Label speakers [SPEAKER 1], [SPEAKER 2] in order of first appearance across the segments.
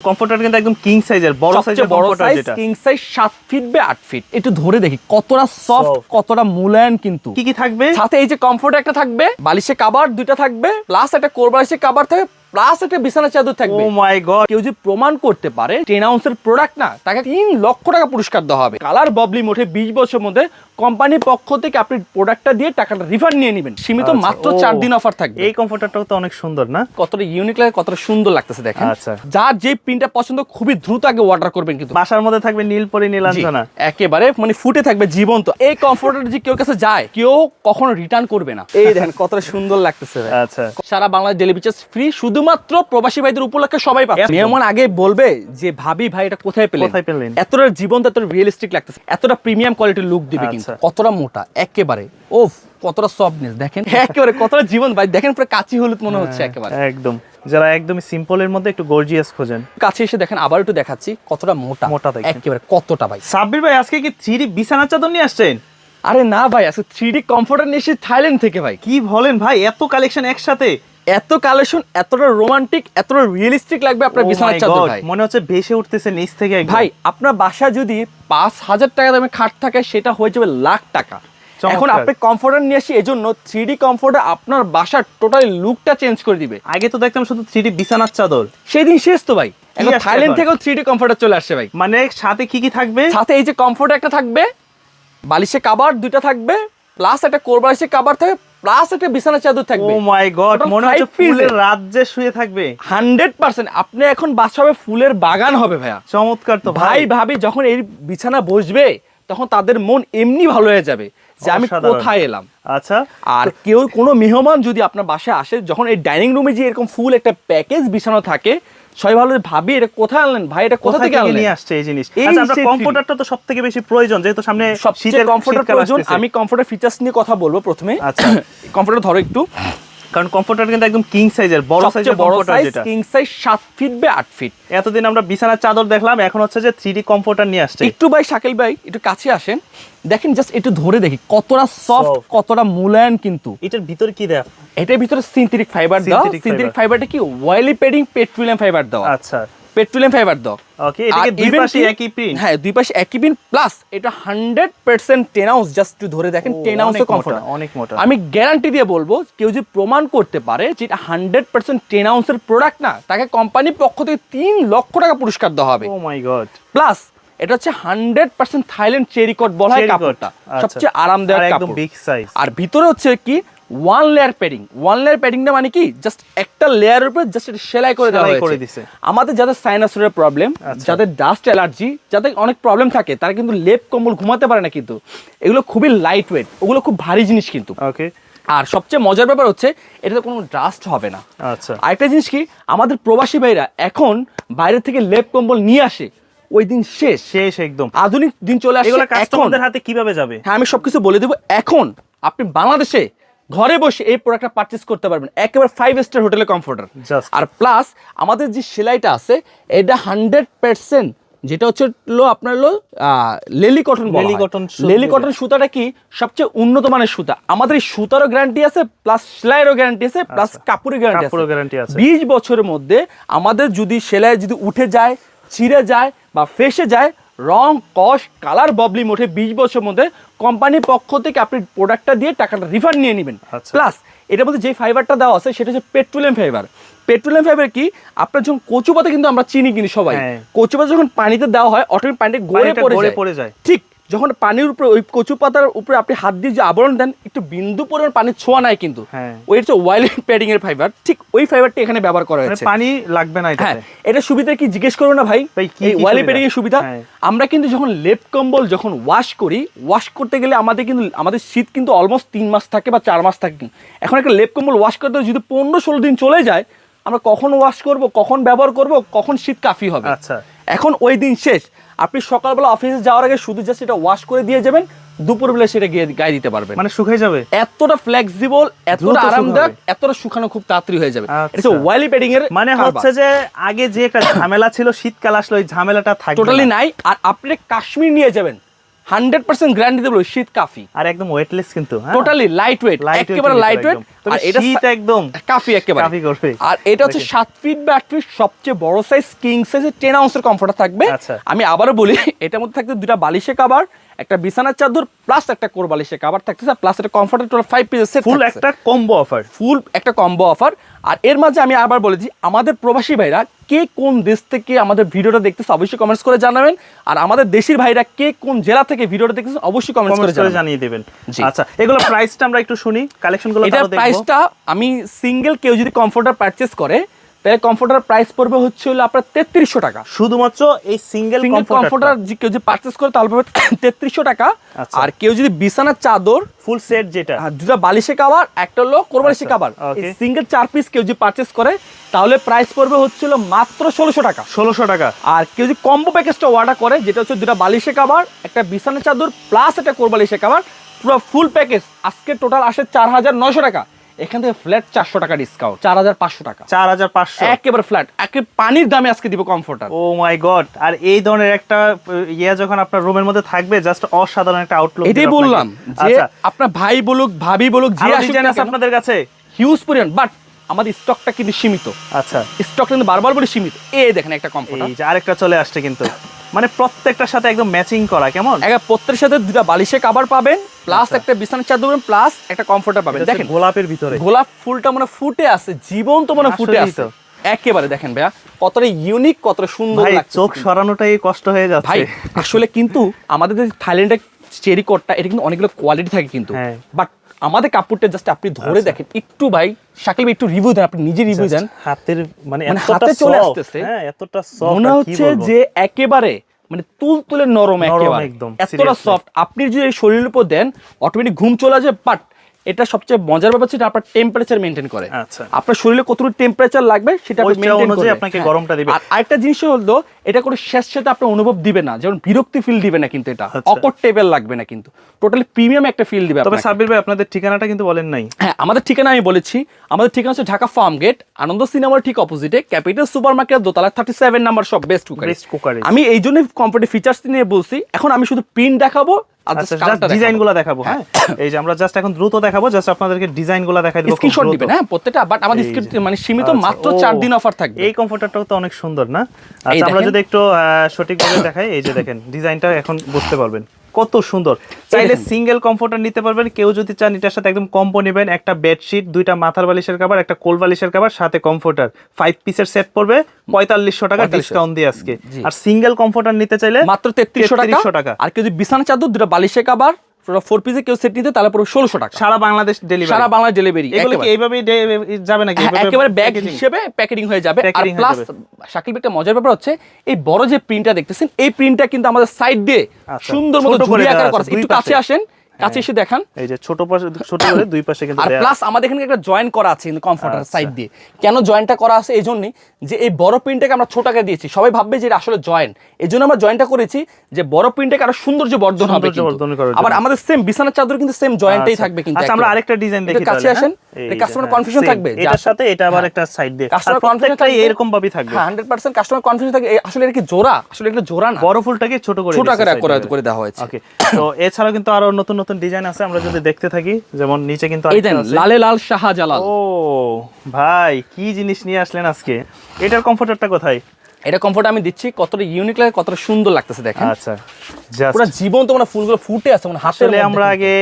[SPEAKER 1] Comforter কিন্তু একদম king সাইজের বড় সাইজের
[SPEAKER 2] বড় সাইজ কিং সাইজ সাত ফিট বে আট ফিট একটু ধরে দেখি কতটা সফট কতটা মূল্যায়ন কিন্তু।
[SPEAKER 1] কি কি থাকবে?
[SPEAKER 2] সাথে এই যে কমফোর্ট একটা থাকবে বালিশে কাবার দুইটা থাকবে প্লাস একটা কোর বালিশে কাবার থাকবে প্লাস একটা বিছানা চাদর
[SPEAKER 1] ও
[SPEAKER 2] থাকবে
[SPEAKER 1] মাই গড
[SPEAKER 2] কেউ যদি প্রমাণ করতে পারে টেন আউন্সের প্রোডাক্ট না তাকে তিন লক্ষ টাকা পুরস্কার দেওয়া হবে। কালার ববলি মোটে বিশ বছরের মধ্যে কোম্পানির পক্ষ থেকে আপনি প্রোডাক্টটা দিয়ে টাকাটা রিফান্ড নিয়ে নেবেন। সীমিত
[SPEAKER 1] আচ্ছা,
[SPEAKER 2] মাত্র চার দিন অফার থাকবে।
[SPEAKER 1] এই কমফোর্টারটাও তো অনেক সুন্দর না?
[SPEAKER 2] কতটা ইউনিক লাগে কতটা সুন্দর লাগতেছে দেখেন।
[SPEAKER 1] আচ্ছা।
[SPEAKER 2] যার যে প্রিন্টটা পছন্দ খুবই দ্রুত আগে অর্ডার করবেন কিন্তু।
[SPEAKER 1] বাসার মধ্যে থাকবে নীল পরি নীলাঞ্জনা
[SPEAKER 2] একেবারে মানে ফুটে থাকবে জীবন্ত। এই কমফোর্টার যে কেউ কাছে যায় কেউ কখনো রিটার্ন করবে না। এই দেখেন কতটা সুন্দর লাগতেছে।
[SPEAKER 1] আচ্ছা।
[SPEAKER 2] সারা বাংলাদেশ ডেলিভারি চার্জ ফ্রি শুধুমাত্র প্রবাসী ভাইদের উপলক্ষে সবাই পাবে মেহমান আগে বলবে যে ভাবি ভাই এটা কোথায় পেলেন?
[SPEAKER 1] কোথায় পেলেন?
[SPEAKER 2] এতটা জীবন্ত এতটা রিয়েলিস্টিক লাগতেছে। এতটা প্রিমিয়াম কোয়ালিটির লুক দিবে কিন্তু।
[SPEAKER 1] আচ্ছা।
[SPEAKER 2] কতটা মোটা? একেবারে। ওফ কতটা সফটনেস দেখেন একেবারে কতটা জীবন ভাই দেখেন পুরো কাচি হলুদ মনে হচ্ছে একেবারে।
[SPEAKER 1] একদম। যারা একদমই সিম্পলের মধ্যে একটু গর্জিয়াস খোঁজেন।
[SPEAKER 2] কাছে এসে দেখেন আবার একটু দেখাচ্ছি কতটা মোটা।
[SPEAKER 1] মোটা দেখেন।
[SPEAKER 2] একেবারে কতটা ভাই।
[SPEAKER 1] সাব্বির ভাই আজকে কি থ্রি বিছানা চাদর নিয়ে আসছেন?
[SPEAKER 2] আরে না ভাই আজকে থ্রি ডি কমফোর্টার নিয়ে এসে থাইল্যান্ড থেকে ভাই।
[SPEAKER 1] কি বলেন ভাই এত কালেকশন একসাথে।
[SPEAKER 2] এত কালেকশন এতটা রোমান্টিক এতটা রিয়েলিস্টিক লাগবে আপনার
[SPEAKER 1] Oh
[SPEAKER 2] বিছানার চাদর ভাই।
[SPEAKER 1] মনে হচ্ছে ভেসে উঠতেছে নিচ থেকে একদম।
[SPEAKER 2] ভাই আপনার বাসা যদি পাঁচ হাজার টাকা দামে খাট থাকে সেটা হয়ে যাবে লাখ টাকা। এখন আপনি কমফোর্টার নিয়ে আসি এজন্য থ্রি ডি কমফোর্টার আপনার বাসার টোটালি লুকটা চেঞ্জ করে দিবে।
[SPEAKER 1] আগে তো দেখতাম শুধু থ্রি বিছানার চাদর।
[SPEAKER 2] সেই দিন শেষ তো ভাই। এখন থাইল্যান্ড থেকেও থ্রি ডি কমফোর্টার চলে আসছে ভাই।
[SPEAKER 1] মানে সাথে কি কি থাকবে?
[SPEAKER 2] সাথে এই যে কমফোর্ট একটা থাকবে বালিশে কাবার দুইটা থাকবে প্লাস একটা কোর বালিশে কাবার থাকবে প্লাস একটা বিছানা চাদর
[SPEAKER 1] ও মাই গড মনে হচ্ছে ফুলের রাজ্যে শুয়ে থাকবে।
[SPEAKER 2] হান্ড্রেড পার্সেন্ট আপনি এখন বাসা হবে ফুলের বাগান হবে ভাইয়া।
[SPEAKER 1] চমৎকার তো
[SPEAKER 2] ভাই ভাবি যখন এই বিছানা বসবে তখন তাদের মন এমনি ভালো হয়ে যাবে যে আমি। কোথায় এলাম।
[SPEAKER 1] আচ্ছা।
[SPEAKER 2] আর কেউ কোনো মেহমান যদি আপনার বাসায় আসে যখন এই ডাইনিং রুমে যে এরকম ফুল একটা প্যাকেজ বিছানো থাকে সবাই ভালো ভাবি এটা কোথায় আনলেন? ভাই এটা কোথা থেকে আনলেন?
[SPEAKER 1] নিয়ে আসছে এই জিনিস? আচ্ছা আমরা কমফোর্টারটা তো সবথেকে বেশি প্রয়োজন যেহেতু সামনে শীতের
[SPEAKER 2] কমফোর্টার প্রয়োজন আমি কমফোর্টার ফিচার্স নিয়ে কথা বলব প্রথমে।
[SPEAKER 1] আচ্ছা।
[SPEAKER 2] কমফোর্টার ধরো একটু।
[SPEAKER 1] কারণ কমফোর্টার কিন্তু একদম কিং সাইজের বড় সাইজের
[SPEAKER 2] বড় সাইজ
[SPEAKER 1] এটা
[SPEAKER 2] king size 7 feet by 8 feet
[SPEAKER 1] এতদিন আমরা বিছানার চাদর দেখলাম এখন হচ্ছে যে 3D কমফোর্টার নিয়ে আসছে।
[SPEAKER 2] একটু ভাই শাকিল ভাই একটু কাছে আসেন। দেখেন জাস্ট একটু ধরে দেখি কতটা সফট। কতটা মূল্যায়ন কিন্তু।
[SPEAKER 1] এটার ভিতরে কি দেয়া?
[SPEAKER 2] এটার ভিতরে সিনথেটিক ফাইবার দাও সিনথেটিক। ফাইবারটা কি ওয়াইলি পেডিং পেট্রোলিয়াম ফাইবার দাও
[SPEAKER 1] আচ্ছা।
[SPEAKER 2] পেট্রোলিয়াম ফাইবার দাও।
[SPEAKER 1] ওকে এটাকে দুই পাশে একই প্রিন্ট
[SPEAKER 2] হ্যাঁ দুই পাশে একই পিন প্লাস এটা hundred percent ten ounce just একটু ধরে দেখেন
[SPEAKER 1] ও,
[SPEAKER 2] টেন
[SPEAKER 1] অনেক
[SPEAKER 2] আউন্সের
[SPEAKER 1] মোটা, অনেক মোটা।
[SPEAKER 2] আমি গ্যারান্টি দিয়ে বলব কেউ যদি প্রমাণ করতে পারে যে এটা হান্ড্রেড পার্সেন্ট টেন আউন্সের প্রোডাক্ট না তাকে কোম্পানির পক্ষ থেকে তিন লক্ষ টাকা পুরস্কার দেওয়া হবে।
[SPEAKER 1] ও মাই গড
[SPEAKER 2] প্লাস এটা হচ্ছে হান্ড্রেড পার্সেন্ট থাইল্যান্ড চেরিকট বলা হয় কাপড়টা
[SPEAKER 1] আচ্ছা।
[SPEAKER 2] সবচেয়ে আরামদায়ক কাপড়।
[SPEAKER 1] বিগ সাইজ
[SPEAKER 2] আর ভিতরে হচ্ছে কি one layer padding one layer প্যাডিংটা মানে কি? জাস্ট একটা লেয়ারের উপরে জাস্ট এটা সেলাই করে দেওয়া
[SPEAKER 1] করে
[SPEAKER 2] হয়েছে।
[SPEAKER 1] দিছে।
[SPEAKER 2] আমাদের যাদের সাইনাসের প্রবলেম
[SPEAKER 1] আচ্ছা।
[SPEAKER 2] যাদের ডাস্ট অ্যালার্জি যাদের অনেক প্রবলেম থাকে তারা কিন্তু লেপ কম্বল ঘুমাতে পারে না কিন্তু। এগুলো খুবই লাইট ওয়েট ওগুলো খুব ভারী জিনিস কিন্তু।
[SPEAKER 1] ওকে
[SPEAKER 2] আর সবচেয়ে মজার ব্যাপার হচ্ছে এটাতে কোনো ডাস্ট হবে না।
[SPEAKER 1] আচ্ছা।
[SPEAKER 2] আরেকটা জিনিস কি? আমাদের প্রবাসী ভাইরা এখন বাইরে থেকে লেপ কম্বল নিয়ে আসে ওই দিন শেষ।
[SPEAKER 1] শেষ একদম।
[SPEAKER 2] আধুনিক দিন চলে আসছে
[SPEAKER 1] এগুলো
[SPEAKER 2] এখন।
[SPEAKER 1] কাস্টমারদের হাতে কীভাবে যাবে?
[SPEAKER 2] হ্যাঁ আমি সবকিছু বলে দেবো। এখন আপনি বাংলাদেশে ঘরে বসে এই প্রোডাক্টটা পারচেস করতে পারবেন। একেবারে ফাইভ স্টার হোটেলে কমফোর্টার আর প্লাস আমাদের যে সেলাইটা আছে এটা হান্ড্রেড পার্সেন্ট যেটা হচ্ছে হলো আপনার হলো লেলি কটন
[SPEAKER 1] cotton সুতা
[SPEAKER 2] লেলি কটন সুতাটা কি? সবচেয়ে উন্নত মানের সুতা। আমাদের এই সুতারও গ্যারান্টি আছে প্লাস সেলাইয়েরও গ্যারান্টি আছে প্লাস
[SPEAKER 1] আচ্ছা।
[SPEAKER 2] কাপড়ের গ্যারান্টি আছে। বিশ বছরের মধ্যে আমাদের যদি সেলাই যদি উঠে যায় ছিঁড়ে যায় বা ফেসে যায় রং কস কালার ববলি মোটে বিশ বছরের মধ্যে কোম্পানির পক্ষ থেকে আপনি প্রোডাক্টটা দিয়ে টাকাটা রিফান্ড নিয়ে নেবেন।
[SPEAKER 1] আচ্ছা।
[SPEAKER 2] প্লাস এটার মধ্যে যে ফাইবারটা দেওয়া আছে সেটা হচ্ছে পেট্রোলিয়াম ফাইবার পেট্রোলিয়াম ফাইবার কি? আপনার যখন কচু পাতা কিন্তু আমরা চিনি কিনি সবাই।
[SPEAKER 1] কচুপাতে
[SPEAKER 2] কচু পাতা যখন পানিতে দেওয়া হয় অটোমেটিক পানিতে গড়ে পড়ে যায়। ঠিক যখন পানির উপরে ওই কচু পাতার উপরে আপনি হাত দিয়ে যে আবরণ দেন একটু বিন্দু পরিমাণ পানির ছোঁয়া নাই কিন্তু।
[SPEAKER 1] হ্যাঁ।
[SPEAKER 2] ওই হচ্ছে ওয়াইল্ড প্যাডিং এর ফাইবার ঠিক ওই ফাইবারটা এখানে ব্যবহার করা
[SPEAKER 1] মানে
[SPEAKER 2] হয়েছে।
[SPEAKER 1] পানি লাগবে না
[SPEAKER 2] হ্যাঁ এটা সুবিধা কি জিজ্ঞেস করো না ভাই? এই
[SPEAKER 1] সুবিধা?
[SPEAKER 2] পেডিং এর সুবিধা?
[SPEAKER 1] হ্যাঁ।
[SPEAKER 2] আমরা কিন্তু যখন লেপ কম্বল যখন ওয়াশ করি ওয়াশ করতে গেলে আমাদের কিন্তু আমাদের শীত কিন্তু অলমোস্ট তিন মাস থাকে বা চার মাস থাকে এখন একটা লেপ কম্বল ওয়াশ করতে যদি পনেরো ষোলো দিন চলে যায় আমরা কখন ওয়াশ করব কখন ব্যবহার করব কখন শীত কাফি হবে।
[SPEAKER 1] আচ্ছা।
[SPEAKER 2] এখন ওই দিন শেষ। আপনি সকালবেলা অফিসে যাওয়ার আগে শুধু জাস্ট এটা ওয়াশ করে দিয়ে যাবেন দুপুরবেলা সেটা গিয়ে গায়ে দিতে পারবেন।
[SPEAKER 1] মানে শুকিয়ে যাবে?
[SPEAKER 2] এতটা ফ্লেক্সিবল এতটা আরামদায়ক এতটা শুকানো খুব তাড়াতাড়ি হয়ে যাবে। এটা ওয়ালি প্যাডিং এর
[SPEAKER 1] মানে হচ্ছে যে আগে যে একটা ঝামেলা ছিল শীতকাল আসলে ওই ঝামেলাটা থাকবে
[SPEAKER 2] টোটালি নাই। আর আপনি কাশ্মীর নিয়ে যাবেন হান্ড্রেড পার্সেন্ট গ্যারান্টি দেবো শীত কাফি।
[SPEAKER 1] আর একদম ওয়েটলেস কিন্তু?
[SPEAKER 2] টোটালি লাইট ওয়েট একেবারে লাইট ওয়েট
[SPEAKER 1] আর এটা শীত একদম।
[SPEAKER 2] কাফি একেবারে।
[SPEAKER 1] কাফি করবে।
[SPEAKER 2] আর এটা হচ্ছে সাত ফিট বা আট ফিট সবচেয়ে বড় সাইজ কিং সাইজের টেন আউন্সের কমফোর্টার থাকবে।
[SPEAKER 1] আচ্ছা।
[SPEAKER 2] আমি আবারও বলি এটার মধ্যে থাকবে দুটা বালিশে কাবার একটা বিছানার চাদর প্লাস একটা কোর বালিশে কাবার থাকতেছে প্লাস একটা কমফোর্টার টোটাল ফাইভ পিসের সেট
[SPEAKER 1] ফুল একটা কম্বো অফার
[SPEAKER 2] ফুল একটা কম্বো অফার আর এর মাঝে আমি আবার বলেছি আমাদের প্রবাসী ভাইরা কে কোন দেশ থেকে আমাদের ভিডিওটা দেখতেছে অবশ্যই কমেন্টস করে জানাবেন। আর আমাদের দেশের ভাইরা কে কোন জেলা থেকে ভিডিওটা দেখতেছে অবশ্যই কমেন্টস করে
[SPEAKER 1] জানিয়ে দেবেন। আচ্ছা এগুলো প্রাইসটা আমরা একটু শুনি কালেকশনগুলো দেখব।
[SPEAKER 2] প্রাইসটা আমি সিঙ্গেল কেউ যদি কমফোর্টার পারচেস করে তাহলে কমফোর্টার প্রাইস পড়বে হচ্ছে হলো আপনার তেত্রিশশো টাকা।
[SPEAKER 1] শুধুমাত্র এই সিঙ্গেল কমফোর্টার
[SPEAKER 2] কেউ যদি পারচেস করে তাহলে পাবে তেত্রিশশো টাকা।
[SPEAKER 1] আচ্ছা।
[SPEAKER 2] আর কেউ যদি বিছানার চাদর
[SPEAKER 1] ফুল সেট যেটা।
[SPEAKER 2] দুটা বালিশে কাবার একটা হলো কোরবালিশে কাবার সিঙ্গেল চার পিস কেউ যদি পারচেস করে তাহলে প্রাইস পড়বে হচ্ছিল মাত্র ষোলোশো টাকা।
[SPEAKER 1] ষোলোশো টাকা।
[SPEAKER 2] আর কেউ যদি কম্বো প্যাকেজটা অর্ডার করে যেটা হচ্ছে দুটা বালিশে কাবার একটা বিছানা চাদর প্লাস একটা কোরবালিশে কাবার পুরো ফুল প্যাকেজ আজকে টোটাল আসে চার হাজার নয়শো টাকা। এখান থেকে ফ্ল্যাট চারশো টাকা ডিসকাউন্ট চার হাজার পাঁচশো টাকা।
[SPEAKER 1] চার হাজার পাঁচশো।
[SPEAKER 2] একেবারে ফ্ল্যাট একে পানির দামে আজকে দিব কমফোর্টার
[SPEAKER 1] ও মাই গড আর এই ধরনের একটা ইয়ে যখন আপনার রুমের মধ্যে থাকবে জাস্ট অসাধারণ একটা আউটলুক
[SPEAKER 2] এটাই বললাম যে
[SPEAKER 1] আচ্ছা।
[SPEAKER 2] আপনার ভাই বলুক ভাবি বলুক যে
[SPEAKER 1] ডিজাইন আছে আপনাদের কাছে?
[SPEAKER 2] হিউজ পরিমাণ বাট আমাদের স্টকটা কিন্তু সীমিত।
[SPEAKER 1] আচ্ছা।
[SPEAKER 2] স্টক কিন্তু বারবার বলে সীমিত। এই দেখেন একটা কমফোর্টার
[SPEAKER 1] যে আরেকটা চলে আসছে কিন্তু। মানে প্রত্যেকটার সাথে একদম ম্যাচিং করা কেমন?
[SPEAKER 2] একটা প্রত্যেকের সাথে দুটা বালিশে কাবার পাবেন প্লাস একটা বিছানার চাদর পাবেন প্লাস একটা কমফোর্টার পাবেন। দেখেন
[SPEAKER 1] গোলাপের ভিতরে।
[SPEAKER 2] গোলাপ ফুলটা মানে ফুটে আছে জীবন্ত মানে ফুটে আছে। একেবারে দেখেন ভাইয়া কতটা ইউনিক কতটা সুন্দর
[SPEAKER 1] ভাই চোখ সরানোটাই কষ্ট হয়ে যাচ্ছে।
[SPEAKER 2] ভাই আসলে কিন্তু আমাদের যে থাইল্যান্ডের চেরি কোটটা এটা কিন্তু অনেকগুলো কোয়ালিটি থাকে কিন্তু।
[SPEAKER 1] হ্যাঁ।
[SPEAKER 2] বাট আমাদের কাপড়টা জাস্ট আপনি ধরে দেখেন। একটু ভাই শাকিল ভাই একটু রিভিউ দেন আপনি নিজে রিভিউ দেন।
[SPEAKER 1] হাতের মানে
[SPEAKER 2] মানে হাতে চলে আসতেছে।
[SPEAKER 1] হ্যাঁ এতটা সফট
[SPEAKER 2] মনে হচ্ছে যে একেবারে মানে তুল তুলে নরম একেবারে।
[SPEAKER 1] একদম,
[SPEAKER 2] এতটা সফট আপনি যদি এই শরীরের উপর দেন অটোমেটিক ঘুম চলে আসে বাট এটা সবচেয়ে মজার ব্যাপার এটা আপনার টেম্পারেচার মেনটেন করে।
[SPEAKER 1] আচ্ছা।
[SPEAKER 2] আপনার শরীরে কতটুকু টেম্পারেচার লাগবে সেটা আপনি মেনটেন
[SPEAKER 1] অনুযায়ী আপনাকে
[SPEAKER 2] হ্যাঁ।
[SPEAKER 1] গরমটা দিবে।
[SPEAKER 2] আর আরেকটা জিনিস হলো এটা কোনো শেষ সাথে আপনার অনুভব দিবে না যেমন বিরক্তি ফিল দিবে না কিন্তু এটা।
[SPEAKER 1] আচ্ছা।
[SPEAKER 2] অকট টেবিল লাগবে না কিন্তু। টোটালি প্রিমিয়াম একটা ফিল দিবে
[SPEAKER 1] তবে। সাব্বির ভাই আপনাদের ঠিকানাটা কিন্তু বলেন নাই।
[SPEAKER 2] হ্যাঁ আমাদের ঠিকানা আমি বলেছি। আমাদের ঠিকানা হচ্ছে ঢাকা ফার্ম গেট আনন্দ সিনেমার ঠিক অপোজিটে ক্যাপিটাল সুপার মার্কেট দোতলা থার্টি সেভেন নাম্বার সব বেস্ট কুকারি
[SPEAKER 1] Best Cookery।
[SPEAKER 2] আমি এই জন্যই কোম্পানি ফিচার্স নিয়ে বলছি। এখন আমি শুধু প্রিন্ট দেখাবো
[SPEAKER 1] আচ্ছা দেখাবো। হ্যাঁ? এই যে আমরা জাস্ট এখন দ্রুত দেখাবো জাস্ট আপনাদেরকে ডিজাইনগুলো দেখাই দেবো
[SPEAKER 2] স্ক্রিনশট দিবেন হ্যাঁ প্রত্যেকটা বাট আমাদের
[SPEAKER 1] এই
[SPEAKER 2] মানে সীমিত
[SPEAKER 1] আচ্ছা,
[SPEAKER 2] মাত্র
[SPEAKER 1] ও,
[SPEAKER 2] চার দিন অফার থাকবে।
[SPEAKER 1] এই কমফোর্টারটাও তো অনেক সুন্দর না? আচ্ছা আমরা
[SPEAKER 2] দেখেন।
[SPEAKER 1] যদি একটু সঠিকভাবে দেখাই এই যে দেখেন ডিজাইনটা এখন বুঝতে পারবেন। কত সুন্দর। চাইলে সিঙ্গেল কমফোর্টার নিতে পারবেন কেউ যদি চান এটার সাথে একদম কম্পো নেবেন একটা বেডশিট দুইটা মাথার বালিশের কাবার একটা কোল বালিশের কাবার সাথে কমফোর্টার ফাইভ পিসের সেট পড়বে পঁয়তাল্লিশশো টাকা
[SPEAKER 2] 4500
[SPEAKER 1] ডিসকাউন্ট দিয়ে আজকে। আর সিঙ্গেল কমফোর্টার নিতে চাইলে
[SPEAKER 2] মাত্র তেত্রিশশো টাকা? আর কেউ যদি বিছানা চাদর দুটো বালিশের কাবার ফোর পিসে কেউ সেট নিতে তাহলে পুরো ষোলোশো টাকা।
[SPEAKER 1] সারা বাংলাদেশ ডেলিভারি
[SPEAKER 2] সারা বাংলা ডেলিভারি
[SPEAKER 1] এগুলো কি এইভাবেই যাবে নাকি?
[SPEAKER 2] হ্যাঁ, একেবারে ব্যাগ হিসেবে প্যাকেটিং হয়ে যাবে। আর প্লাস। শাকিল একটা মজার ব্যাপার হচ্ছে এই বড় যে প্রিন্টটা দেখতেছেন এই প্রিন্টটা কিন্তু আমাদের সাইড দিয়ে
[SPEAKER 1] আচ্ছা,
[SPEAKER 2] সুন্দর মতো ঝুড়ি
[SPEAKER 1] দেওয়া
[SPEAKER 2] করা। একটু কাছে আসেন। কাছে এসে দেখান।
[SPEAKER 1] এই যে ছোট পাশে ছোট করে দুই পাশে কিন্তু
[SPEAKER 2] আর প্লাস আমাদের এখানে একটা জয়েন করা আছে কমফোর্টার
[SPEAKER 1] আচ্ছা।
[SPEAKER 2] সাইড দিয়ে। কেন জয়েন্টটা করা আছে? এই জন্যই যে এই বড় প্রিন্টটাকে আমরা ছোট আকারে দিয়েছি। সবাই ভাববে যে এটা আসলে জয়েন্ট এই জন্য আমরা জয়েন্টটা করেছি যে বড় প্রিন্টটাকে আরও সৌন্দর্য বর্ধন হবে আবার আমাদের সেম বিছানার চাদর কিন্তু সেম
[SPEAKER 1] আচ্ছা।
[SPEAKER 2] থাকবে কিন্তু
[SPEAKER 1] আচ্ছা আমরা আরেকটা ডিজাইন দেখি
[SPEAKER 2] কাছে আসেন।
[SPEAKER 1] হ্যাঁ?
[SPEAKER 2] কাস্টমার
[SPEAKER 1] হ্যাঁ,
[SPEAKER 2] কনফিউশন থাকবে।
[SPEAKER 1] এটার সাথে এটা আবার
[SPEAKER 2] হ্যাঁ।
[SPEAKER 1] একটা সাইড দিয়ে।
[SPEAKER 2] কাস্টমার
[SPEAKER 1] এরকম ভাবেই থাকবে।
[SPEAKER 2] হান্ড্রেড পার্সেন্ট কাস্টমার কনফিউশন থাকে আসলে এটা কি জোড়া? আসলে এটা জোড়া না।
[SPEAKER 1] বড় ফুলটাকে ছোট করে
[SPEAKER 2] ছোট আকারে করে করে দেওয়া হয়েছে।
[SPEAKER 1] ওকে তো এছাড়াও কিন্তু আরও নতুন নতুন ডিজাইন আছে আমরা যদি দেখতে থাকি যেমন নিচে কিন্তু
[SPEAKER 2] এই দেন লালে লাল শাহজালাল।
[SPEAKER 1] ও ভাই কি জিনিস নিয়ে আসলেন আজকে? এটার কমফোর্টারটা কোথায়?
[SPEAKER 2] এটা কমফোর্ট আমি দিচ্ছি কতটা ইউনিক লাগে কতটা সুন্দর লাগতেছে দেখেন।
[SPEAKER 1] আচ্ছা জাস্ট
[SPEAKER 2] পুরো জীবন্ত মানে ফুলগুলো ফুটে আছে মানে
[SPEAKER 1] আসলে আমরা আগে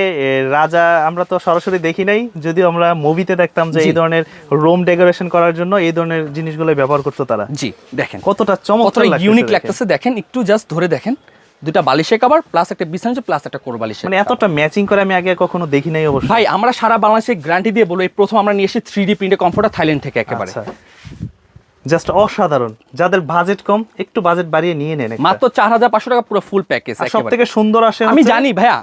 [SPEAKER 1] রাজা আমরা তো সরাসরি দেখি নাই যদিও আমরা মুভিতে দেখতাম যে এই ধরনের রুম ডেকোরেশন করার জন্য এই ধরনের জিনিসগুলো ব্যবহার করতো তারা।
[SPEAKER 2] জি দেখেন।
[SPEAKER 1] কতটা চমৎকার লাগতেছে
[SPEAKER 2] ইউনিক লাগতেছে দেখেন একটু জাস্ট ধরে দেখেন। দুটা বালিশে কাবার প্লাস একটা বিছানা প্লাস একটা কোর বালিশ
[SPEAKER 1] মানে এতটা ম্যাচিং করে আমি আগে কখনো দেখি নাই অবশ্যই
[SPEAKER 2] ভাই আমরা সারা বাংলাদেশে গ্যারান্টি দিয়ে বলব এই প্রথম আমরা নিয়ে এসেছি থ্রি ডি প্রিন্টে কমফোর্টার থাইল্যান্ড থেকে একেবারে।
[SPEAKER 1] জাস্ট অসাধারণ। যাদের বাজেট কম একটু বাজেট বাড়িয়ে নিয়ে নেন
[SPEAKER 2] মাত্র চার হাজার পাঁচশো টাকা পুরো ফুল প্যাকেজ
[SPEAKER 1] সব থেকে সুন্দর আসে
[SPEAKER 2] আমি জানি ভাইয়া।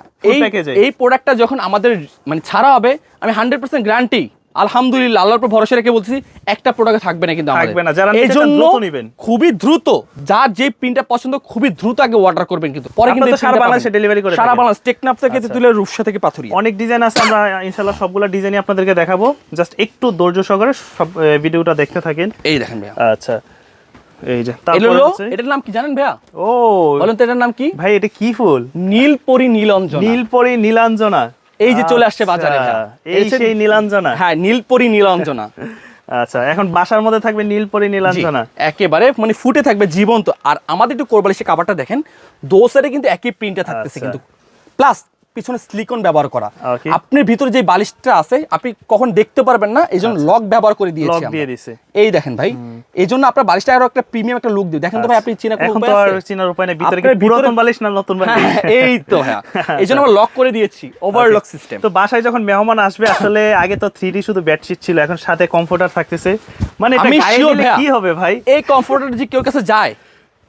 [SPEAKER 2] এই প্রোডাক্টটা যখন আমাদের মানে ছাড়া হবে আমি হান্ড্রেড পার্সেন্ট গ্যারান্টি আলহামদুলিল্লাহ আল্লাহর উপর ভরসা রেখে বলছি একটা প্রোডাক্ট থাকবে না কিন্তু
[SPEAKER 1] থাকবে না, যারা
[SPEAKER 2] এই জন্য
[SPEAKER 1] নিবেন।
[SPEAKER 2] খুবই দ্রুত যার যে প্রিন্টটা পছন্দ খুবই দ্রুত আগে অর্ডার করবেন কিন্তু। পরে কিন্তু
[SPEAKER 1] সারা বাংলাদেশে delivery করে
[SPEAKER 2] সারা বাংলাদেশ টেকনাফ থেকে
[SPEAKER 1] আচ্ছা।
[SPEAKER 2] তুলে রূপসা থেকে পাথুরিয়া।
[SPEAKER 1] অনেক ডিজাইন আছে আমরা ইনশাল্লাহ সবগুলো ডিজাইনই আপনাদেরকে দেখাবো। জাস্ট একটু ধৈর্য সহকারে সব ভিডিওটা দেখতে থাকেন।
[SPEAKER 2] এই দেখেন ভাইয়া।
[SPEAKER 1] আচ্ছা। এই যে
[SPEAKER 2] এটার নাম কি জানেন ভাইয়া?
[SPEAKER 1] ও।
[SPEAKER 2] বলেন তো এটার নাম কি?
[SPEAKER 1] ভাই এটা কি ফুল?
[SPEAKER 2] নীলপরি নীলঞ্জন।
[SPEAKER 1] নীলপরি নীলাঞ্জনা।
[SPEAKER 2] এই যে চলে আসছে বাজারে
[SPEAKER 1] আচ্ছা, এই
[SPEAKER 2] এই
[SPEAKER 1] সেই নীলাঞ্জনা।
[SPEAKER 2] হ্যাঁ নীলপরি নীলাঞ্জনা।
[SPEAKER 1] আচ্ছা এখন বাসার মধ্যে থাকবে নীলপরি নীলাঞ্জনা।
[SPEAKER 2] একেবারে মানে ফুটে থাকবে জীবন্ত। আর আমাদের একটু কোরবালি সে কাবারটা দেখেন দোসারে কিন্তু একই প্রিন্টে থাকতেছে
[SPEAKER 1] আচ্ছা।
[SPEAKER 2] কিন্তু। প্লাস পিছনে সিলিকন ব্যবহার করা. আপনার ভিতরে যে বালিশটা আছে আপনি কখন দেখতে পারবেন না এই জন্য লক ব্যবহার করে দিয়েছি।
[SPEAKER 1] আচ্ছা। দিয়ে দিছে।
[SPEAKER 2] এই দেখেন ভাই এই জন্য আপনার বালিশটা আরও একটা প্রিমিয়াম একটা লুক দিই দেখেন তো ভাই আপনি চিনা কোনো
[SPEAKER 1] এখন
[SPEAKER 2] উপায়
[SPEAKER 1] তো আর? চিনার উপায় নেই ভিতরে কি পুরাতন বালিশ না নতুন বালিশ?
[SPEAKER 2] হ্যাঁ, এই তো হ্যাঁ। এই জন্য আমরা লক করে দিয়েছি ওভারলক সিস্টেম
[SPEAKER 1] তো বাসায় যখন মেহমান আসবে আসলে আগে তো থ্রি শুধু বেডশিট ছিল এখন সাথে কমফোর্টার থাকতেছে। মানে এটা গায়ে। কি হবে ভাই?
[SPEAKER 2] এই কমফোর্টার যে কেউ কাছে যায়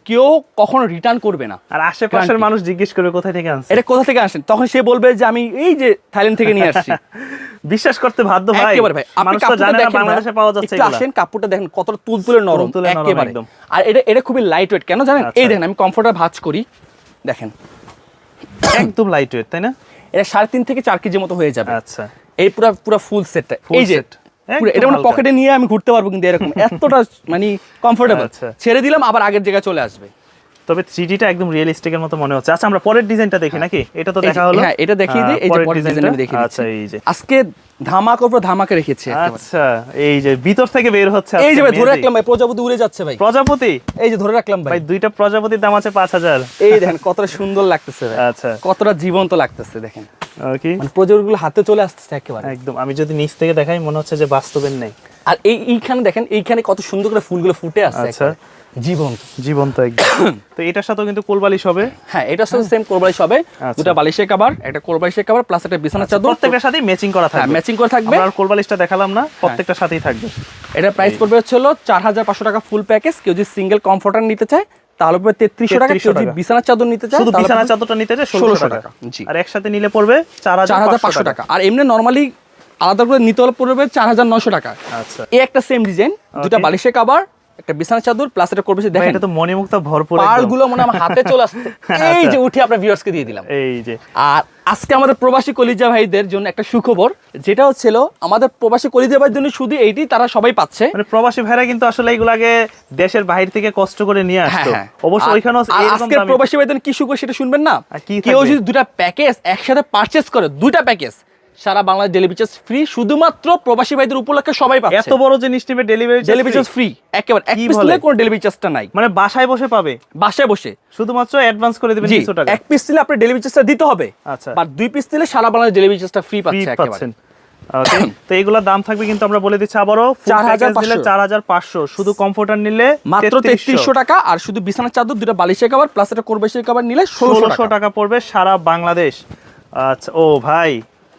[SPEAKER 2] কেউ কখনো রিটার্ন করবে না।
[SPEAKER 1] আর আশেপাশের মানুষ জিজ্ঞেস করবে কোথায় থেকে আনছে
[SPEAKER 2] এটা কোথা থেকে আসেন তখন সে বলবে যে আমি এই যে থাইল্যান্ড থেকে নিয়ে আসছি।
[SPEAKER 1] বিশ্বাস করতে বাধ্য ভাই
[SPEAKER 2] একেবারে ভাই আপনি
[SPEAKER 1] তো
[SPEAKER 2] কাপড়টা
[SPEAKER 1] না
[SPEAKER 2] দেখেন
[SPEAKER 1] বাংলাদেশে পাওয়া যাচ্ছে এগুলা।
[SPEAKER 2] আসেন কাপড়টা দেখেন কতটা তুলতুলে নরম একেবারে।
[SPEAKER 1] একদম।
[SPEAKER 2] আর এটা এটা খুবই লাইট ওয়েট কেন জানেন?
[SPEAKER 1] আচ্ছা।
[SPEAKER 2] এই দেখেন আমি কমফোর্টার ভাঁজ করি দেখেন।
[SPEAKER 1] একদম লাইট ওয়েট তাই না?
[SPEAKER 2] এটা সাড়ে তিন থেকে চার কেজি মতো হয়ে যাবে।
[SPEAKER 1] আচ্ছা।
[SPEAKER 2] এই পুরো পুরো ফুল সেটটা এই
[SPEAKER 1] একদম
[SPEAKER 2] এটা মানে। পকেটে নিয়ে আমি ঘুরতে পারব কিন্তু এরকম এতটা মানে কমফোর্টেবল
[SPEAKER 1] আচ্ছা।
[SPEAKER 2] ছেড়ে দিলাম আবার আগের জায়গায় চলে আসবে।
[SPEAKER 1] তবে থ্রিডিটা একদম রিয়েলিস্টিকের মতো মনে হচ্ছে। আচ্ছা আমরা পরের ডিজাইনটা দেখি নাকি? এটা তো দেখা হলো।
[SPEAKER 2] হ্যাঁ এটা দেখিয়ে দিই এই যে
[SPEAKER 1] পরের ডিজাইনটা
[SPEAKER 2] আমি দেখিয়ে
[SPEAKER 1] আচ্ছা এই যে।
[SPEAKER 2] আজকে ধামাকা উপর ধামাকা রেখেছি।
[SPEAKER 1] আচ্ছা এই যে ভিতর থেকে বের হচ্ছে
[SPEAKER 2] এই যে ভাই ধরে রাখলাম ভাই প্রজাপতি উড়ে যাচ্ছে ভাই।
[SPEAKER 1] প্রজাপতি?
[SPEAKER 2] এই যে ধরে রাখলাম ভাই।
[SPEAKER 1] ভাই দুইটা প্রজাপতির দাম আছে পাঁচ হাজার।
[SPEAKER 2] এই দেখেন কতটা সুন্দর লাগতেছে ভাই।
[SPEAKER 1] আচ্ছা।
[SPEAKER 2] কতটা জীবন্ত লাগতেছে দেখেন।
[SPEAKER 1] ওকে
[SPEAKER 2] মানে প্রজাপতিগুলো হাতে চলে আসতেছে একেবারে।
[SPEAKER 1] একদম। আমি যদি নিচ থেকে দেখাই মনে হচ্ছে যে বাস্তবের নেই।
[SPEAKER 2] আর এই এইখানে দেখেন এইখানে কত সুন্দর করে ফুলগুলো ফুটে আসছে
[SPEAKER 1] আচ্ছা।
[SPEAKER 2] জীবন্ত।
[SPEAKER 1] জীবন্ত একদম। তো এটার সাথেও কিন্তু কোলবালিশ হবে।
[SPEAKER 2] হ্যাঁ এটা সাথে সেম কোরবালিশ হবে।
[SPEAKER 1] আচ্ছা।
[SPEAKER 2] দুটা বালিশের কাবার একটা কোরবালিশের কাবার প্লাস একটা বিছানা চাদর।
[SPEAKER 1] প্রত্যেকটার সাথেই ম্যাচিং করা
[SPEAKER 2] হ্যাঁ
[SPEAKER 1] থাকবে।
[SPEAKER 2] ম্যাচিং করে থাকবে।
[SPEAKER 1] আর কোলবালিশটা দেখালাম না প্রত্যেকটার সাথেই থাকবে।
[SPEAKER 2] এটা প্রাইস পড়বে হচ্ছে হলো চার হাজার পাঁচশো টাকা ফুল প্যাকেজ কেউ যদি সিঙ্গেল কমফোর্টার নিতে চায় তাহলে পড়বে তেত্রিশশো টাকা
[SPEAKER 1] 3300
[SPEAKER 2] কেউ যদি বিছানার চাদর নিতে
[SPEAKER 1] শুধু
[SPEAKER 2] তাহলে
[SPEAKER 1] চাদরটা নিতে
[SPEAKER 2] চাই
[SPEAKER 1] ষোলোশো টাকা।
[SPEAKER 2] জি।
[SPEAKER 1] আর একসাথে নিলে পড়বে চার
[SPEAKER 2] হাজার পাঁচশো টাকা। আর এমনি নর্মালি আলাদা করে নিতে হলে পড়বে চার হাজার নশো টাকা।
[SPEAKER 1] আচ্ছা।
[SPEAKER 2] এই একটা সেম ডিজাইন দুটা
[SPEAKER 1] বালিশে
[SPEAKER 2] বালিশের কাবার একটা চাদর প্লাস এটা করবে দেখেন।
[SPEAKER 1] এটা তো মণিমুক্তা ভরপুর
[SPEAKER 2] পারগুলো মনে আমার হাতে চলে আসছে। এই
[SPEAKER 1] আচ্ছা।
[SPEAKER 2] যে উঠে আপনার ভিউয়ার্সকে দিয়ে দিলাম।
[SPEAKER 1] এই যে।
[SPEAKER 2] আর আজকে আমাদের প্রবাসী কলিজা ভাইদের জন্য একটা সুখবর যেটা হচ্ছিল আমাদের প্রবাসী কলিজা ভাইদের জন্য শুধু এইটি তারা সবাই পাচ্ছে।
[SPEAKER 1] মানে প্রবাসী ভাইরা কিন্তু আসলে এগুলো আগে দেশের বাইরে থেকে কষ্ট করে নিয়ে
[SPEAKER 2] হ্যাঁ
[SPEAKER 1] আসতো।
[SPEAKER 2] হ্যাঁ।
[SPEAKER 1] অবশ্য
[SPEAKER 2] আজকের
[SPEAKER 1] দামি-
[SPEAKER 2] প্রবাসী ভাইদের কি সুখবর সেটা শুনবেন না? কেউ যদি দুটা প্যাকেজ একসাথে পারচেজ করে দুটা প্যাকেজ সারা বাংলাদেশ ডেলিভারি চার্জ ফ্রি শুধুমাত্র প্রবাসী ভাইদের উপলক্ষে সবাই পাবে
[SPEAKER 1] এত বড় জিনিস নিবে ডেলিভারি
[SPEAKER 2] ডেলিভারি চার্জ ফ্রি একেবারে। এক পিস? নিলে কোনো ডেলিভারি চার্জটা নাই।
[SPEAKER 1] মানে বাসায় বসে পাবে?
[SPEAKER 2] বাসায় বসে।
[SPEAKER 1] শুধুমাত্র অ্যাডভান্স করে দিবেন
[SPEAKER 2] জি
[SPEAKER 1] কিছু টাকা।
[SPEAKER 2] এক পিস নিলে আপনি ডেলিভারি চার্জটা দিতে হবে।
[SPEAKER 1] আচ্ছা।
[SPEAKER 2] বা দুই পিস নিলে সারা বাংলাদেশ ডেলিভারি চার্জটা ফ্রি পাচ্ছে একেবারে।
[SPEAKER 1] তো এগুলোর দাম থাকবে কিন্তু আমরা বলে দিচ্ছি আবারও।
[SPEAKER 2] 4,500
[SPEAKER 1] দিলে চার হাজার পাঁচশো। শুধু কমফোর্টার নিলে
[SPEAKER 2] মাত্র তেত্রিশশো। টাকা আর শুধু বিছানার চাদর দুটো বালিশের কাবার প্লাস একটা কোরবাসের কাবার নিলে ষোলোশো টাকা
[SPEAKER 1] পড়বে সারা বাংলাদেশ। আচ্ছা ও ভাই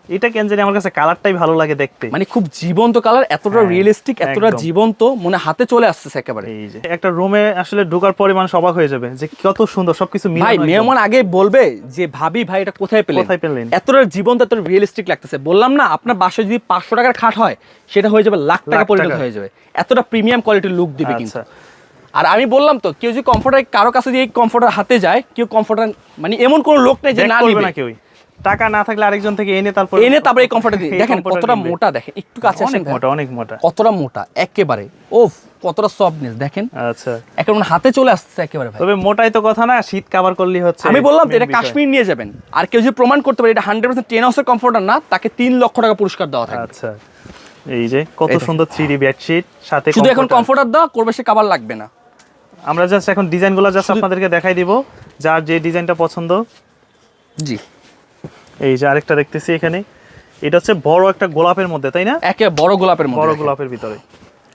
[SPEAKER 1] এটা কেন জানি আমার কাছে কালারটাই ভালো লাগে দেখতে।
[SPEAKER 2] মানে খুব জীবন্ত কালার এতটা
[SPEAKER 1] হ্যাঁ,
[SPEAKER 2] রিয়েলিস্টিক এতটা জীবন্ত মনে হাতে চলে আসছে একেবারে।
[SPEAKER 1] এই যে একটা রুমে আসলে ঢোকার পরে মানুষ অবাক হয়ে যাবে যে কত সুন্দর সবকিছু মিলানো
[SPEAKER 2] ভাই মেহমান আগে বলবে যে ভাবি ভাই এটা কোথায় পেলেন?
[SPEAKER 1] কোথায় পেলেন?
[SPEAKER 2] এতটা জীবন্ত এত রিয়েলিস্টিক লাগতেছে। বললাম না আপনার বাসায় যদি পাঁচশো টাকার খাট হয় সেটা হয়ে যাবে লাখ টাকা পরিণত হয়ে যাবে। এতটা প্রিমিয়াম কোয়ালিটির লুক দিবে কিন্তু।
[SPEAKER 1] আচ্ছা
[SPEAKER 2] আর আমি বললাম তো কেউ যদি কমফোর্টার কারও কাছে যদি কমফোর্টার হাতে যায় কেউ কমফোর্টার মানে এমন কোনো লোক নেই যে না নিবে।
[SPEAKER 1] না কেউই। টাকা না থাকলে আরেকজন থেকে এনে তারপর
[SPEAKER 2] এনে তারপরে এই কমফোর্টার দিই দেখেন কতটা মোটা দেখেন একটু কাছে আসেন
[SPEAKER 1] অনেক মোটা অনেক মোটা।
[SPEAKER 2] কতটা মোটা একেবারে। ওফ কতটা সফটনেস দেখেন।
[SPEAKER 1] আচ্ছা।
[SPEAKER 2] একেবারে মানে হাতে চলে আসছে একেবারে ভাই।
[SPEAKER 1] তবে মোটাই তো কথা না শীত কাভার করলেই হচ্ছে।
[SPEAKER 2] আমি বললাম তো এটা কাশ্মীর নিয়ে যাবেন। আর কেউ যদি প্রমাণ করতে পারে এটা হান্ড্রেড পার্সেন্ট টেন হাউসের কমফোর্টার না তাকে তিন লক্ষ টাকা পুরস্কার দেওয়া থাকবে।
[SPEAKER 1] আচ্ছা। এই যে কত সুন্দর থ্রি ডি বেডশিট সাথে
[SPEAKER 2] শুধু এখন। কমফোর্টার দেওয়া করবে সে কাবার লাগবে না।
[SPEAKER 1] আমরা জাস্ট এখন ডিজাইনগুলো জাস্ট আপনাদেরকে দেখাই দিব যার যে ডিজাইনটা পছন্দ।
[SPEAKER 2] জি।
[SPEAKER 1] এই যে আরেকটা দেখতেছি এখানে। এটা হচ্ছে বড় একটা গোলাপের মধ্যে তাই না?
[SPEAKER 2] একে বড় গোলাপের মধ্যে
[SPEAKER 1] বড় গোলাপের ভিতরে।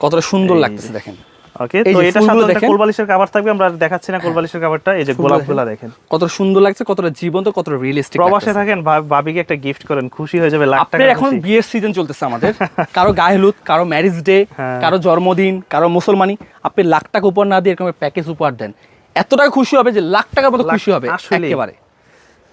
[SPEAKER 2] কতটা সুন্দর লাগতেছে দেখেন।
[SPEAKER 1] ওকে তো একটা
[SPEAKER 2] দেখেন।
[SPEAKER 1] কোলবালিশের কভার থাকবে আমরা দেখাচ্ছি না কোলবালিশের কভারটা এই যে গোলাপগুলো দেখেন।
[SPEAKER 2] কতটা সুন্দর লাগছে কতটা জীবন্ত কতটা রিয়েলিস্টিক
[SPEAKER 1] প্রবাসে থাকেন ভাবিকে একটা গিফট করেন খুশি হয়ে যাবে লাখ টাকা
[SPEAKER 2] আপনার এখন বিয়ের সিজন চলতেছে আমাদের। কারও গায়ে হলুদ কারও ম্যারেজ ডে। কারও জন্মদিন কারও মুসলমানি। আপনি লাখ টাকা উপহার না দিয়ে এরকম প্যাকেজ উপহার দেন। এত টাকা খুশি হবে যে লাখ টাকার মতো খুশি হবে। একেবারে।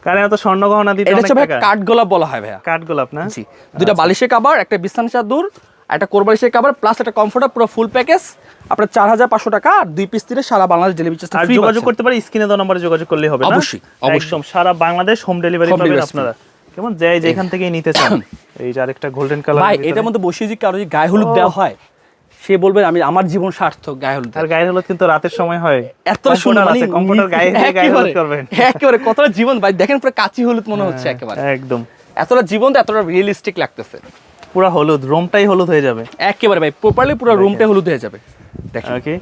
[SPEAKER 1] কারণ এত স্বর্ণ গহনা দিতে
[SPEAKER 2] এটা হচ্ছে কাঠ গোলাপ বলা হয় ভাইয়া।
[SPEAKER 1] কাঠ গোলাপ না?
[SPEAKER 2] জি। দুটা বালিশের কাবার একটা বিছানা চাদর একটা কোরবালিশের কাবার প্লাস একটা কমফোর্টার পুরো ফুল প্যাকেজ আপনার চার হাজার পাঁচশো টাকা আর দুই পিস দিলে সারা বাংলাদেশ ডেলিভারি চার্জ
[SPEAKER 1] আর যোগাযোগ করতে পারি স্ক্রিনে দেওয়া নম্বরে যোগাযোগ করলে হবে
[SPEAKER 2] অবশ্যই, অবশ্যই।
[SPEAKER 1] একদম সারা বাংলাদেশ হোম ডেলিভারি পাবেন আপনারা। কেমন? যাই যেখান থেকেই নিতে চান। এই যে আরেকটা গোল্ডেন কালার
[SPEAKER 2] ভাই এটার মধ্যে বসিয়ে যদি কারও যদি গায়ে হলুদ দেওয়া হয় সে বলবে আমি আমার জীবন সার্থক গায়ে হলুদ
[SPEAKER 1] আর গায়ের হলুদ কিন্তু রাতের সময় হয়।
[SPEAKER 2] এতটা সুন্দর মানে
[SPEAKER 1] কম্পিউটার গায়ে গায়ে হলুদ করবেন।
[SPEAKER 2] একেবারে কতটা জীবন ভাই দেখেন পুরো কাচি হলুদ মনে হচ্ছে একেবারে।
[SPEAKER 1] একদম।
[SPEAKER 2] এতটা জীবন্ত এতটা রিয়েলিস্টিক লাগতেছে।
[SPEAKER 1] পুরো হলুদ রুমটাই হলুদ হয়ে যাবে।
[SPEAKER 2] একেবারে ভাই প্রপারলি পুরো রুমটাই হলুদ হয়ে যাবে। দেখেন।
[SPEAKER 1] ওকে।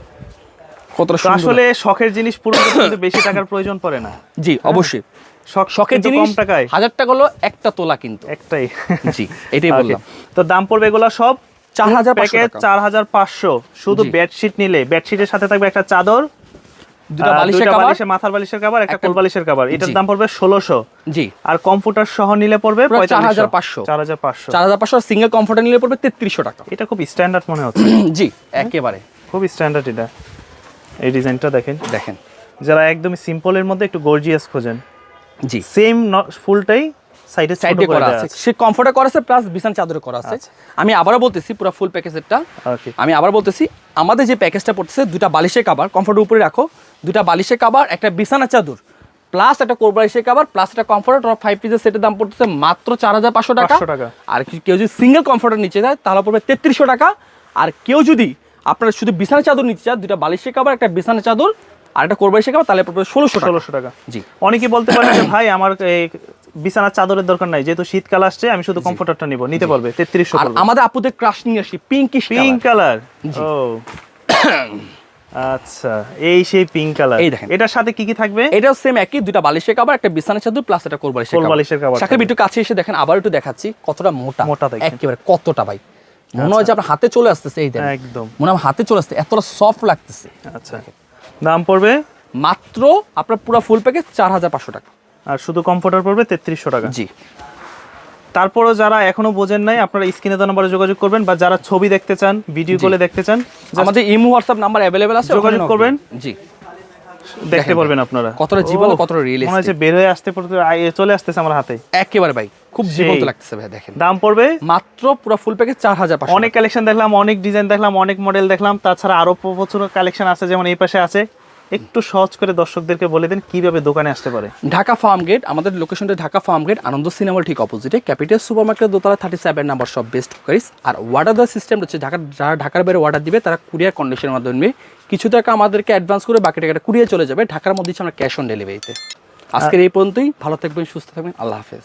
[SPEAKER 2] কতটা সুন্দর।
[SPEAKER 1] আসলে শখের জিনিস পুরো করতে কিন্তু বেশি টাকার প্রয়োজন পড়ে না।
[SPEAKER 2] জি অবশ্যই।
[SPEAKER 1] শখ
[SPEAKER 2] শখের জিনিস
[SPEAKER 1] কম টাকায়।
[SPEAKER 2] হাজার টাকা হলো একটা তোলা কিন্তু।
[SPEAKER 1] একটাই।
[SPEAKER 2] জি এটাই বললাম।
[SPEAKER 1] তো দাম পড়বে এগুলো সব?
[SPEAKER 2] 4,500
[SPEAKER 1] প্যাকেজ
[SPEAKER 2] টাকা।
[SPEAKER 1] চার হাজার পাঁচশো। শুধু বেডশিট নিলে। বেডশিটের সাথে থাকবে একটা চাদর
[SPEAKER 2] দুটো বালিশের কভার
[SPEAKER 1] মাথার বালিশের কাবার একটা কোল বালিশের এটার দাম পড়বে
[SPEAKER 2] জি।
[SPEAKER 1] আর সহ নিলে পড়বে
[SPEAKER 2] পুরো 4,500
[SPEAKER 1] চার হাজার পাঁচশো।
[SPEAKER 2] চার হাজার পাঁচশো। সিঙ্গেল কমফোর্টার নিলে পড়বে টাকা।
[SPEAKER 1] এটা খুব স্ট্যান্ডার্ড মনে হচ্ছে।
[SPEAKER 2] জি একেবারে।
[SPEAKER 1] খুব স্ট্যান্ডার্ড এটা। এই ডিজাইনটা দেখেন।
[SPEAKER 2] দেখেন।
[SPEAKER 1] যারা একদমই সিম্পলের মধ্যে একটু গর্জিয়াস খোঁজেন।
[SPEAKER 2] জি।
[SPEAKER 1] সেম ফুলটাই সাইডে
[SPEAKER 2] সাইডে করা আছে। সে কমফোর্টে করা আছে প্লাস বিছান চাদরে করা আছে। আমি আবারও বলতেছি পুরো ফুল প্যাকেজেরটা আমি আবার বলতেছি আমাদের যে প্যাকেজটা পড়তেছে দুটা বালিশের কাবার কমফোর্টের উপরে রাখো। দুটা বালিশের কাবার একটা বিছানা চাদর প্লাস একটা প্লাস একটা ফাইভ পিসের সেটের দাম পড়তেছে মাত্র চার হাজার পাঁচশো টাকা। আর কেউ যদি সিঙ্গেল কমফোর্টার নিচে যায় তাহলে পড়বে তেত্রিশশো টাকা। আর কেউ যদি আপনার শুধু বিছানা চাদর নিতে চায় দুটা বালিশের কাবার একটা বিছানা চাদর আর একটা কোরবালিশের কাবার তাহলে পড়বে ষোলোশো
[SPEAKER 1] ষোলোশো টাকা।
[SPEAKER 2] জি।
[SPEAKER 1] অনেকে বলতে পারে যে ভাই আমার বিছানার চাদরের দরকার নাই যেহেতু শীতকাল আসছে আমি শুধু কমফোর্টারটা নিব নিতে পারবে তেত্রিশশো
[SPEAKER 2] আমাদের আপুদের ক্রাশ নিয়ে আসি পিঙ্কিশ
[SPEAKER 1] পিঙ্ক কালার ও। আচ্ছা এই সেই পিঙ্ক কালার
[SPEAKER 2] এই দেখেন।
[SPEAKER 1] এটার সাথে কি কি থাকবে?
[SPEAKER 2] এটাও সেম একই দুটা বালিশের কাবার একটা বিছানা চাদর প্লাস একটা কোরবালিশের
[SPEAKER 1] কোলবালিশের কাভার
[SPEAKER 2] সাকিব একটু কাছে এসে দেখেন আবার একটু দেখাচ্ছি কতটা মোটা।
[SPEAKER 1] মোটা দেখেন।
[SPEAKER 2] একেবারে কতটা ভাই। মনে হয় যে আপনার হাতে চলে আসতেছে এই দেখেন।
[SPEAKER 1] একদম।
[SPEAKER 2] মনে হয় হাতে চলে আসছে এতটা সফট লাগতেছে।
[SPEAKER 1] আচ্ছা। দাম পড়বে?
[SPEAKER 2] মাত্র আপনার পুরো ফুল প্যাকেজ চার হাজার পাঁচশো টাকা।
[SPEAKER 1] আর শুধু কমফোর্টার পড়বে তেত্রিশশো টাকা।
[SPEAKER 2] জি।
[SPEAKER 1] তারপরও যারা এখনও বোঝেন নাই আপনারা স্ক্রিনে দেওয়া নম্বরে যোগাযোগ করবেন বা যারা ছবি দেখতে চান ভিডিও কলে দেখতে চান
[SPEAKER 2] আমাদের ইমো হোয়াটসঅ্যাপ নাম্বার অ্যাভেলেবেল আছে
[SPEAKER 1] যোগাযোগ করবেন।
[SPEAKER 2] জি।
[SPEAKER 1] দেখতে পারবেন আপনারা।
[SPEAKER 2] কতটা জীবন, কতটা realistic।
[SPEAKER 1] মনে হচ্ছে বের হয়ে আসতে পড়তে চলে আসতেছে আমার হাতে।
[SPEAKER 2] একেবারে ভাই খুব। জীবন্ত লাগতেছে ভাই দেখেন।
[SPEAKER 1] দাম পড়বে
[SPEAKER 2] মাত্র পুরো ফুল প্যাকেজ চার হাজার পাঁচশো
[SPEAKER 1] অনেক কালেকশন দেখলাম অনেক ডিজাইন দেখলাম অনেক মডেল দেখলাম। তাছাড়া আরও প্রচুর কালেকশন আছে যেমন এই পাশে আছে। একটু সহজ করে দর্শকদেরকে বলে দেন কীভাবে দোকানে আসতে পারে।
[SPEAKER 2] ঢাকা ফার্ম গেট, আমাদের লোকেশনটা ঢাকা ফার্ম গেট, আনন্দ সিনেমার ঠিক অপোজিটে ক্যাপিটাল সুপার মার্কেট দোতলা থার্টি সেভেন নাম্বার সব বেস্ট গাইস আর ওয়ার্ডার দেওয়ার সিস্টেম হচ্ছে ঢাকা, যারা ঢাকার বাইরে অর্ডার দিবে, তারা কুরিয়ার কন্ডিশনের মাধ্যমে কিছু টাকা আমাদেরকে অ্যাডভান্স করে বাকি টাকাটা কুরিয়ার চলে যাবে। ঢাকার মধ্যে আমরা ক্যাশ অন ডেলিভারিতে আজকের এই পর্যন্তই, ভালো থাকবেন, সুস্থ থাকবেন, আল্লাহ হাফেজ।